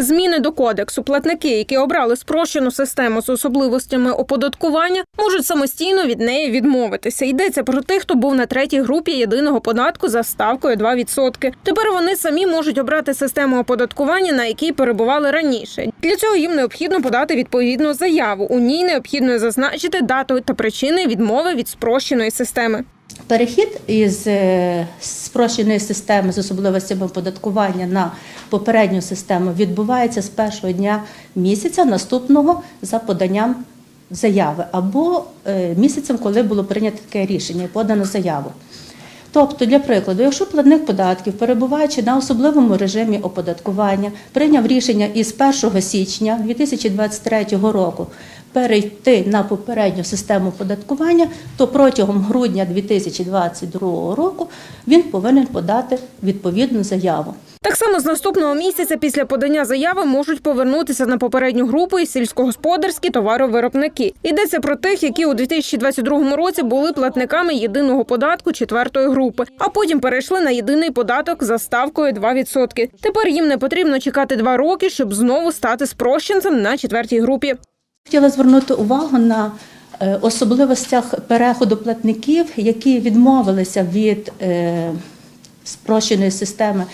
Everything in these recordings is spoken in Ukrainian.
Зміни до кодексу платники, які обрали спрощену систему з особливостями оподаткування, можуть самостійно від неї відмовитися. Йдеться про тих, хто був на третій групі єдиного податку за ставкою 2%. Тепер вони самі можуть обрати систему оподаткування, на якій перебували раніше. Для цього їм необхідно подати відповідну заяву. У ній необхідно зазначити дату та причини відмови від спрощеної системи. Перехід із е, спрощеної системи з особливостями оподаткування на попередню систему відбувається з першого дня місяця наступного за поданням заяви або е, місяцем, коли було прийнято таке рішення і подано заяву. Тобто, для прикладу, якщо платник податків, перебуваючи на особливому режимі оподаткування, прийняв рішення із 1 січня 2023 року перейти на попередню систему оподаткування, то протягом грудня 2022 року він повинен подати відповідну заяву. Так само з наступного місяця після подання заяви можуть повернутися на попередню групу і сільськогосподарські товаровиробники. Йдеться про тих, які у 2022 році були платниками єдиного податку четвертої групи, а потім перейшли на єдиний податок за ставкою 2%. Тепер їм не потрібно чекати два роки, щоб знову стати спрощенцем на четвертій групі. Хотіла звернути увагу на е, особливостях переходу платників, які відмовилися від е, спрощеної системи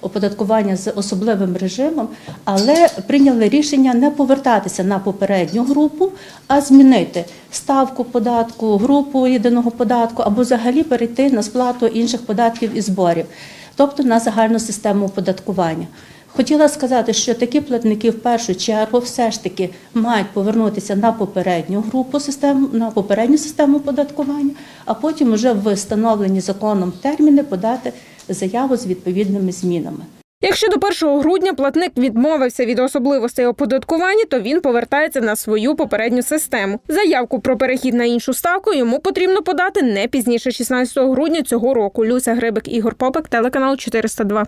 оподаткування з особливим режимом, але прийняли рішення не повертатися на попередню групу, а змінити ставку податку, групу єдиного податку або взагалі перейти на сплату інших податків і зборів, тобто на загальну систему оподаткування. Хотіла сказати, що такі платники в першу чергу все ж таки мають повернутися на попередню групу систем, на попередню систему оподаткування, а потім вже в встановлені законом терміни подати заяву з відповідними змінами. Якщо до 1 грудня платник відмовився від особливостей оподаткування, то він повертається на свою попередню систему. Заявку про перехід на іншу ставку йому потрібно подати не пізніше 16 грудня цього року. Люся Грибик, Ігор Попик, телеканал 402.